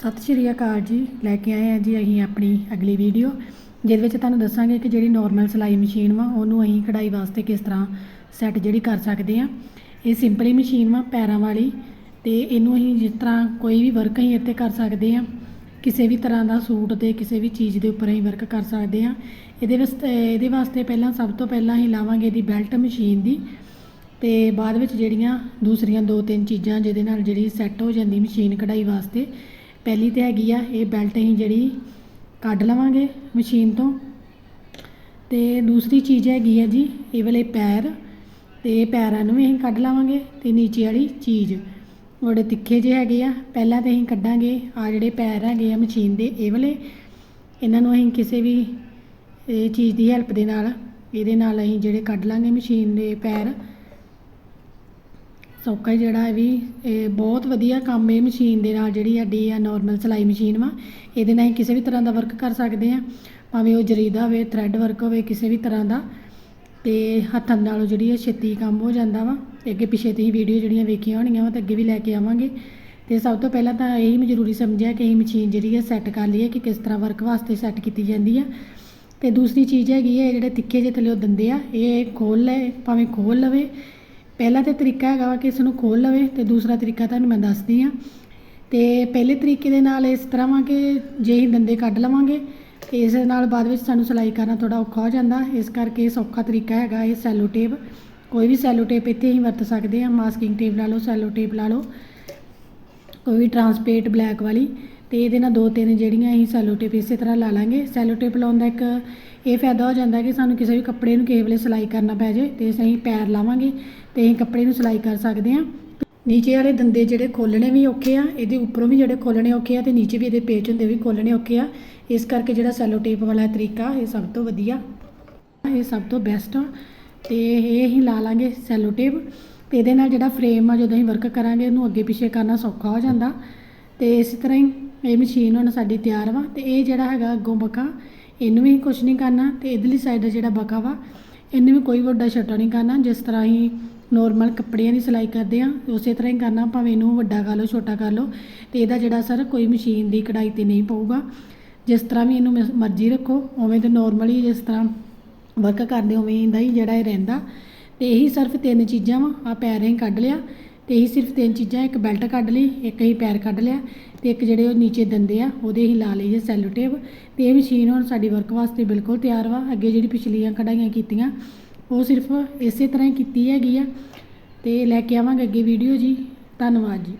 ਸਤਿ ਸ਼੍ਰੀ ਅਕਾਲ ਜੀ। ਲੈ ਕੇ ਆਏ ਹਾਂ ਜੀ ਅਸੀਂ ਆਪਣੀ ਅਗਲੀ ਵੀਡੀਓ, ਜਿਹਦੇ ਵਿੱਚ ਤੁਹਾਨੂੰ ਦੱਸਾਂਗੇ ਕਿ ਜਿਹੜੀ ਨਾਰਮਲ ਸਿਲਾਈ ਮਸ਼ੀਨ ਵਾ, ਉਹਨੂੰ ਅਸੀਂ ਕਢਾਈ ਵਾਸਤੇ ਕਿਸ ਤਰ੍ਹਾਂ ਸੈੱਟ ਜਿਹੜੀ ਕਰ ਸਕਦੇ ਆ। ਇਹ ਸਿੰਪਲੀ ਮਸ਼ੀਨ ਵਾ, ਪੈਰਾਂ ਵਾਲੀ, ਤੇ ਇਹਨੂੰ ਅਸੀਂ ਜਿਸ ਤਰ੍ਹਾਂ ਕੋਈ ਵੀ ਵਰਕ ਅਸੀਂ ਇੱਥੇ ਕਰ ਸਕਦੇ ਆ। ਕਿਸੇ ਵੀ ਤਰ੍ਹਾਂ ਦਾ ਸੂਟ ਤੇ ਕਿਸੇ ਵੀ ਚੀਜ਼ ਦੇ ਉੱਪਰ ਅਸੀਂ ਵਰਕ ਕਰ ਸਕਦੇ ਆ। ਇਹਦੇ ਵਾਸਤੇ ਇਹਦੇ ਵਾਸਤੇ ਪਹਿਲਾਂ ਸਭ ਤੋਂ ਪਹਿਲਾਂ ਅਸੀਂ ਲਾਵਾਂਗੇ ਇਹਦੀ ਬੈਲਟ ਮਸ਼ੀਨ ਦੀ, ਤੇ ਬਾਅਦ ਵਿੱਚ ਜਿਹੜੀਆਂ ਦੂਸਰੀਆਂ ਦੋ ਤਿੰਨ ਚੀਜ਼ਾਂ ਜਿਹਦੇ ਨਾਲ ਜਿਹੜੀ ਸੈੱਟ ਹੋ ਜਾਂਦੀ ਮਸ਼ੀਨ ਕਢਾਈ ਵਾਸਤੇ ਪਹਿਲੀ ਤਾਂ ਹੈਗੀ ਆ, ਇਹ ਬੈਲਟ ਅਸੀਂ ਜਿਹੜੀ ਕੱਢ ਲਵਾਂਗੇ ਮਸ਼ੀਨ ਤੋਂ। ਤੇ ਦੂਸਰੀ ਚੀਜ਼ ਹੈਗੀ ਆ ਜੀ, ਇਹ ਵਾਲੇ ਪੈਰ, ਤੇ ਪੈਰਾਂ ਨੂੰ ਵੀ ਅਸੀਂ ਕੱਢ ਲਵਾਂਗੇ, ਤੇ ਨੀਚੇ ਵਾਲੀ ਚੀਜ਼। ਉਹਦੇ ਤਿੱਖੇ ਜਿਹੇ ਹੈਗੇ ਆ, ਪਹਿਲਾਂ ਤੇ ਅਸੀਂ ਕੱਢਾਂਗੇ ਆ ਜਿਹੜੇ ਪੈਰ ਹੈਗੇ ਆ ਮਸ਼ੀਨ ਦੇ, ਇਹ ਵਾਲੇ। ਇਹਨਾਂ ਨੂੰ ਅਸੀਂ ਕਿਸੇ ਵੀ, ਇਹ ਚੀਜ਼ ਦੀ ਹੈਲਪ ਦੇ ਨਾਲ, ਇਹਦੇ ਨਾਲ ਅਸੀਂ ਜਿਹੜੇ ਕੱਢ ਲਾਂਗੇ ਮਸ਼ੀਨ ਦੇ ਪੈਰ। ਸੌਕਾ ਜਿਹੜਾ ਹੈ ਵੀ, ਇਹ ਬਹੁਤ ਵਧੀਆ ਕੰਮ ਇਹ ਮਸ਼ੀਨ ਦੇ ਨਾਲ ਜਿਹੜੀ ਸਾਡੀ ਆ ਨਾਰਮਲ ਸਿਲਾਈ ਮਸ਼ੀਨ ਵਾ, ਇਹਦੇ ਨਾਲ ਅਸੀਂ ਕਿਸੇ ਵੀ ਤਰ੍ਹਾਂ ਦਾ ਵਰਕ ਕਰ ਸਕਦੇ ਆ ਭਾਵੇਂ ਉਹ ਜਰੀ ਦਾ ਹੋਵੇ ਥਰੈਡ ਵਰਕ ਹੋਵੇ, ਕਿਸੇ ਵੀ ਤਰ੍ਹਾਂ ਦਾ। ਤੇ ਹੱਥਾਂ ਨਾਲੋਂ ਜਿਹੜੀ ਇਹ ਛੇਤੀ ਕੰਮ ਹੋ ਜਾਂਦਾ ਵਾ। ਤੇ ਅੱਗੇ ਪਿੱਛੇ ਤੁਸੀਂ ਵੀਡੀਓ ਜਿਹੜੀਆਂ ਵੇਖੀਆਂ ਹੋਣੀਆਂ ਵਾ, ਤੇ ਅੱਗੇ ਵੀ ਲੈ ਕੇ ਆਵਾਂਗੇ। ਤੇ ਸਭ ਤੋਂ ਪਹਿਲਾਂ ਤਾਂ ਇਹੀ ਮੈਂ ਜ਼ਰੂਰੀ ਸਮਝਿਆ ਕਿ ਇਹ ਮਸ਼ੀਨ ਜਿਹੜੀ ਹੈ ਸੈੱਟ ਕਰ ਲਈਏ ਕਿ ਕਿਸ ਤਰ੍ਹਾਂ ਵਰਕ ਵਾਸਤੇ ਸੈੱਟ ਕੀਤੀ ਜਾਂਦੀ ਆ। ਤੇ ਦੂਸਰੀ ਚੀਜ਼ ਹੈਗੀ ਹੈ ਜਿਹੜੇ ਤਿੱਖੇ ਜਿਹੇ ਥੱਲੇ ਉਹ ਦੰਦੇ ਆ, ਇਹ ਖੋਲ ਲੈ ਭਾਵੇਂ ਖੋਲ ਲਵੇ ਪਹਿਲਾ ਤੇ ਤਰੀਕਾ ਹੈਗਾ ਵਾ ਕਿ ਇਸ ਨੂੰ ਖੋਲ ਲਵੇ ਤੇ ਦੂਸਰਾ ਤਰੀਕਾ ਤੁਹਾਨੂੰ ਮੈਂ ਦੱਸਦੀ ਆ ਤੇ ਪਹਿਲੇ ਤਰੀਕੇ ਦੇ ਨਾਲ ਇਸ ਤਰ੍ਹਾਂ ਵਾ ਕਿ ਜੇ ਅਸੀਂ ਦੰਦੇ ਕੱਢ ਲਵਾਂਗੇ, ਤੇ ਇਸ ਦੇ ਨਾਲ ਬਾਅਦ ਵਿੱਚ ਸਾਨੂੰ ਸਿਲਾਈ ਕਰਨਾ ਥੋੜਾ ਔਖਾ ਹੋ ਜਾਂਦਾ। ਇਸ ਕਰਕੇ ਸੌਖਾ ਤਰੀਕਾ ਹੈਗਾ ਇਹ ਸੈਲੋ ਟੇਪ। ਕੋਈ ਵੀ ਸੈਲੋ ਟੇਪ ਇੱਥੇ ਹੀ ਵਰਤ ਸਕਦੇ ਹਾਂ। ਮਾਸਕਿੰਗ ਟੇਪ ਲਾ ਲਓ, ਸੈਲੋ ਟੇਪ ਲਾ ਲਓ। ਕੋਈ ਵੀ ਟਰਾਂਸਪੇਰੈਂਟ ਬਲੈਕ ਵਾਲੀ। ਤੇ ਇਹਦੇ ਨਾਲ ਦੋ ਤਿੰਨ ਜਿਹੜੀਆਂ ਅਸੀਂ ਸੈਲੋ ਟੇਪ ਇਸੇ ਤਰ੍ਹਾਂ ਲਾ ਲਾਂਗੇ। ਸੈਲੋ ਟੇਪ ਲਾਉਣ ਦਾ ਇੱਕ ਇਹ ਫਾਇਦਾ ਹੋ ਜਾਂਦਾ ਕਿ ਸਾਨੂੰ ਕਿਸੇ ਵੀ ਕੱਪੜੇ ਨੂੰ ਕਿਸੇ ਵੇਲੇ ਸਿਲਾਈ ਕਰਨਾ ਪੈ ਜਾਏ ਤੇ ਅਸੀਂ ਪੈਰ ਲਾਵਾਂਗੇ ਤੇ ਅਸੀਂ ਕੱਪੜੇ ਨੂੰ ਸਿਲਾਈ ਕਰ ਸਕਦੇ ਹਾਂ। ਨੀਚੇ ਵਾਲੇ ਦੰਦੇ ਜਿਹੜੇ ਖੋਲਣੇ ਵੀ ਔਖੇ ਆ, ਇਹਦੇ ਉੱਪਰੋਂ ਵੀ ਜਿਹੜੇ ਖੋਲਣੇ ਔਖੇ ਆ ਤੇ ਨੀਚੇ ਵੀ ਇਹਦੇ ਪੇਚ ਹੁੰਦੇ ਵੀ ਖੋਲਣੇ ਔਖੇ ਆ। ਇਸ ਕਰਕੇ ਜਿਹੜਾ ਸੈਲੋ ਟੇਪ ਵਾਲਾ ਤਰੀਕਾ ਇਹ ਸਭ ਤੋਂ ਵਧੀਆ। ਇਹ ਸਭ ਤੋਂ ਬੈਸਟ ਆ ਤੇ ਇਹ ਹੀ ਲਾ ਲਾਂਗੇ ਸੈਲੋ ਟੇਪ ਤੇ ਇਹਦੇ ਨਾਲ ਜਿਹੜਾ ਫਰੇਮ ਆ ਜਦੋਂ ਅਸੀਂ ਵਰਕ ਕਰਾਂਗੇ, ਉਹਨੂੰ ਅੱਗੇ ਪਿੱਛੇ ਕਰਨਾ ਸੌਖਾ ਹੋ ਜਾਂਦਾ ਤੇ ਇਸੇ ਤਰ੍ਹਾਂ ਹੀ ਇਹ ਮਸ਼ੀਨ ਹੁਣ ਸਾਡੀ ਤਿਆਰ ਵਾ ਤੇ ਇਹ ਜਿਹੜਾ ਹੈਗਾ ਅੱਗੋਂ ਬਕਾ, ਇਹਨੂੰ ਵੀ ਕੁਝ ਨਹੀਂ ਕਰਨਾ ਤੇ ਇਧਰਲੀ ਸਾਈਡ ਦਾ ਜਿਹੜਾ ਬਕਾ ਵਾ, ਇਹਨੂੰ ਵੀ ਕੋਈ ਵੱਡਾ ਛੋਟਾ ਨਹੀਂ ਕਰਨਾ, ਜਿਸ ਤਰ੍ਹਾਂ ਹੀ ਨੋਰਮਲ ਕੱਪੜਿਆਂ ਦੀ ਸਿਲਾਈ ਕਰਦੇ ਆ ਉਸੇ ਤਰ੍ਹਾਂ ਹੀ ਕਰਨਾ, ਭਾਵੇਂ ਇਹਨੂੰ ਵੱਡਾ ਕਰ ਲਓ, ਛੋਟਾ ਕਰ ਲਓ, ਤੇ ਇਹਦਾ ਜਿਹੜਾ ਸਰ ਕੋਈ ਮਸ਼ੀਨ ਦੀ ਕਢਾਈ ਤੇ ਨਹੀਂ ਪਊਗਾ। ਜਿਸ ਤਰ੍ਹਾਂ ਵੀ ਇਹਨੂੰ ਮ- ਮਰਜ਼ੀ ਰੱਖੋ, ਉਵੇਂ ਤੇ ਨੋਰਮਲੀ ਜਿਸ ਤਰ੍ਹਾਂ ਵਰਕ ਕਰਦੇ, ਉਵੇਂ ਇਹਦਾ ਹੀ ਜਿਹੜਾ ਇਹ ਰਹਿੰਦਾ। ਤੇ ਇਹੀ ਸਿਰਫ ਤਿੰਨ ਚੀਜ਼ਾਂ ਵਾ ਆ ਪੈਰ ਹੀ ਕੱਢ ਲਿਆ ਤੇ ਇਹੀ ਸਿਰਫ ਤਿੰਨ ਚੀਜ਼ਾਂ, ਇੱਕ ਬੈਲਟ ਕੱਢ ਲਈ, ਇੱਕ ਹੀ ਪੈਰ ਕੱਢ ਲਿਆ ਤੇ ਇੱਕ ਜਿਹੜੇ ਉਹ ਨੀਚੇ ਦੰਦੇ ਆ, ਉਹਦੇ ਹੀ ਲਾ ਲਈਏ ਸੈਲੋ ਟੇਪ ਤੇ ਇਹ ਮਸ਼ੀਨ ਹੁਣ ਸਾਡੀ ਵਰਕ ਵਾਸਤੇ ਬਿਲਕੁਲ ਤਿਆਰ ਵਾ, ਅੱਗੇ ਜਿਹੜੀ ਪਿਛਲੀਆਂ ਕਢਾਈਆਂ ਕੀਤੀਆਂ, ਉਹ ਸਿਰਫ ਇਸੇ ਤਰ੍ਹਾਂ ਹੀ ਕੀਤੀ ਹੈਗੀ ਆ। ਤੇ ਲੈ ਕੇ ਆਵਾਂਗੇ ਅੱਗੇ ਵੀਡੀਓ ਜੀ। ਧੰਨਵਾਦ ਜੀ।